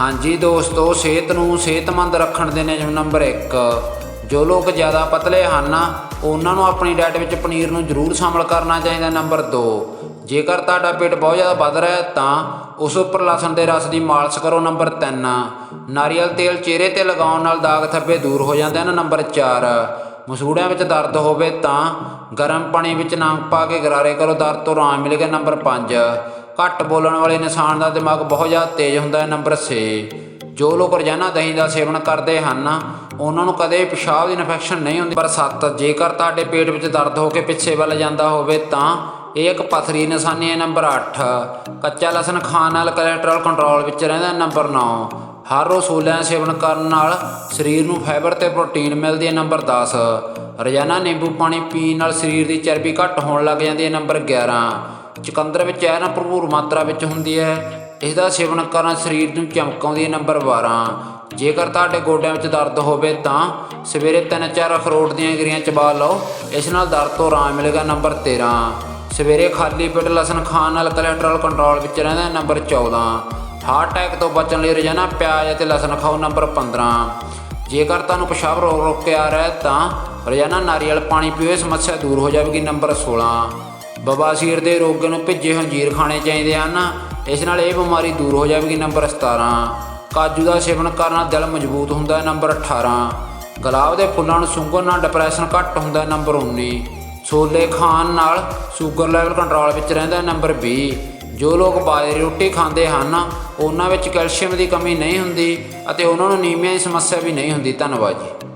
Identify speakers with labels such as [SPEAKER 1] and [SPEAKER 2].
[SPEAKER 1] ਹਾਂਜੀ ਦੋਸਤੋ, ਸਿਹਤ ਨੂੰ ਸਿਹਤਮੰਦ ਰੱਖਣ ਦੇ ਨਿਯਮ ਨੰਬਰ 1 ਜੋ ਲੋਕ ਜ਼ਿਆਦਾ ਪਤਲੇ ਹਨ, ਉਹਨਾਂ ਨੂੰ ਆਪਣੀ ਡਾਈਟ ਵਿੱਚ ਪਨੀਰ ਨੂੰ ਜ਼ਰੂਰ ਸ਼ਾਮਲ ਕਰਨਾ ਚਾਹੀਦਾ ਨੰਬਰ 2 ਜੇਕਰ ਤੁਹਾਡਾ ਪੇਟ ਬਹੁਤ ਜ਼ਿਆਦਾ ਵੱਧ ਰਿਹਾ ਹੈ, ਤਾਂ ਉਸ ਉੱਪਰ ਲਸਣ ਦੇ ਰਸ ਦੀ ਮਾਲਿਸ਼ ਕਰੋ, ਨੰਬਰ 3 ਨਾਰੀਅਲ ਤੇਲ ਚਿਹਰੇ ਤੇ ਲਗਾਉਣ ਨਾਲ ਦਾਗ ਧੱਬੇ ਦੂਰ ਹੋ ਜਾਂਦੇ ਹਨ, ਨੰਬਰ 4 ਮਸੂੜਿਆਂ ਵਿੱਚ ਦਰਦ ਹੋਵੇ, ਤਾਂ ਗਰਮ ਪਾਣੀ ਵਿੱਚ ਨਮਕ ਪਾ ਕੇ ਗਰਾਰੇ ਕਰੋ, ਦਰਦ ਤੋਂ ਆਰਾਮ ਮਿਲੇਗਾ, ਨੰਬਰ 5 ਘੱਟ ਬੋਲਣ ਵਾਲੇ ਇਨਸਾਨ ਦਾ ਦਿਮਾਗ ਬਹੁਤ ਜ਼ਿਆਦਾ ਤੇਜ਼ ਹੁੰਦਾ ਹੈ, ਨੰਬਰ 6 ਜੋ ਲੋਕ ਰੋਜ਼ਾਨਾ ਦਹੀਂ ਦਾ ਸੇਵਨ ਕਰਦੇ ਹਨ, ਉਹਨਾਂ ਨੂੰ ਕਦੇ ਪਿਸ਼ਾਬ ਦੀ ਇਨਫੈਕਸ਼ਨ ਨਹੀਂ ਹੁੰਦੀ। ਪਰ 7 ਜੇਕਰ ਤੁਹਾਡੇ ਪੇਟ ਵਿੱਚ ਦਰਦ ਹੋ ਕੇ ਪਿੱਛੇ ਵੱਲ ਜਾਂਦਾ ਹੋਵੇ, ਤਾਂ ਇਹ ਇੱਕ ਪਥਰੀ ਨਿਸ਼ਾਨੀ ਹੈ, ਨੰਬਰ 8 ਕੱਚਾ ਲਸਣ ਖਾਣ ਨਾਲ ਕੋਲੇਸਟ੍ਰੋਲ ਕੰਟਰੋਲ ਵਿੱਚ ਰਹਿੰਦਾ ਨੰਬਰ 9 ਹਰ ਰੋਜ਼ ਛੋਲਿਆਂ ਦਾ ਸੇਵਨ ਕਰਨ ਨਾਲ ਸਰੀਰ ਨੂੰ ਫਾਈਬਰ ਤੇ ਪ੍ਰੋਟੀਨ ਮਿਲਦੀ ਹੈ, ਨੰਬਰ 10 ਰੋਜ਼ਾਨਾ ਨਿੰਬੂ ਪਾਣੀ ਪੀਣ ਨਾਲ ਸਰੀਰ ਦੀ ਚਰਬੀ ਘੱਟ ਹੋਣ ਲੱਗ ਜਾਂਦੀ ਹੈ, ਨੰਬਰ 11 ਚੁਕੰਦਰ ਵਿੱਚ ਆਇਰਨ ਭਰਪੂਰ ਮਾਤਰਾ ਵਿੱਚ ਹੁੰਦੀ ਹੈ। ਇਸ ਦਾ ਸੇਵਨ ਕਰਨ ਸਰੀਰ ਨੂੰ ਚਮਕਾਉਂਦੀ ਹੈ ਨੰਬਰ 12 ਜੇਕਰ ਤੁਹਾਡੇ ਗੋਡਿਆਂ ਵਿੱਚ ਦਰਦ ਹੋਵੇ ਤਾਂ ਸਵੇਰੇ 3-4 ਅਖਰੋਟ ਦੀਆਂ ਗਿਰੀਆਂ ਚਬਾ ਲਓ। ਇਸ ਨਾਲ ਦਰਦ ਤੋਂ ਆਰਾਮ ਮਿਲੇਗਾ ਨੰਬਰ 13 ਸਵੇਰੇ ਖਾਲੀ ਪੇਟ ਲਸਣ ਖਾਣ ਨਾਲ ਕੋਲੇਸਟ੍ਰੋਲ ਕੰਟਰੋਲ ਵਿੱਚ ਰਹਿੰਦਾ ਹੈ ਨੰਬਰ 14 ਹਾਰਟ ਅਟੈਕ ਤੋਂ ਬਚਣ ਲਈ ਰੋਜ਼ਾਨਾ ਪਿਆਜ਼ ਅਤੇ ਲਸਣ ਖਾਓ ਨੰਬਰ 15 ਜੇਕਰ ਤੁਹਾਨੂੰ ਪਿਸ਼ਾਬ ਰੋਕ ਰੋਕ ਕੇ ਆ ਰਿਹਾ ਹੈ ਤਾਂ ਰੋਜ਼ਾਨਾ ਨਾਰੀਅਲ ਪਾਣੀ ਪੀਓ ਸਮੱਸਿਆ ਦੂਰ ਹੋ ਜਾਵੇਗੀ ਨੰਬਰ 16 ਬਵਾਸੀਰ ਦੇ ਰੋਗ ਨੂੰ ਭਿੱਜੇ ਹੰਜੀਰ ਖਾਣੇ ਚਾਹੀਦੇ ਹਨ। ਇਸ ਨਾਲ ਇਹ ਬਿਮਾਰੀ ਦੂਰ ਹੋ ਜਾਵੇਗੀ, ਨੰਬਰ 17 ਕਾਜੂ ਦਾ ਸੇਵਨ ਕਰਨ ਨਾਲ ਦਿਲ ਮਜ਼ਬੂਤ ਹੁੰਦਾ ਹੈ ਨੰਬਰ 18 ਗੁਲਾਬ ਦੇ ਫੁੱਲਾਂ ਨੂੰ ਸੁੰਘਣ ਨਾਲ ਡਿਪਰੈਸ਼ਨ ਘੱਟ ਹੁੰਦਾ ਹੈ ਨੰਬਰ 19 ਛੋਲੇ ਖਾਣ ਨਾਲ ਸ਼ੂਗਰ ਲੈਵਲ ਕੰਟਰੋਲ ਵਿੱਚ ਰਹਿੰਦਾ ਹੈ ਨੰਬਰ 20 ਜੋ ਲੋਕ ਬਾਜਰੀ ਰੋਟੀ ਖਾਂਦੇ ਹਨ, ਉਹਨਾਂ ਵਿੱਚ ਕੈਲਸ਼ੀਅਮ ਦੀ ਕਮੀ ਨਹੀਂ ਹੁੰਦੀ ਅਤੇ ਉਹਨਾਂ ਨੂੰ ਨੀਮੀਆ ਦੀ ਸਮੱਸਿਆ ਵੀ ਨਹੀਂ ਹੁੰਦੀ। ਧੰਨਵਾਦ ਜੀ।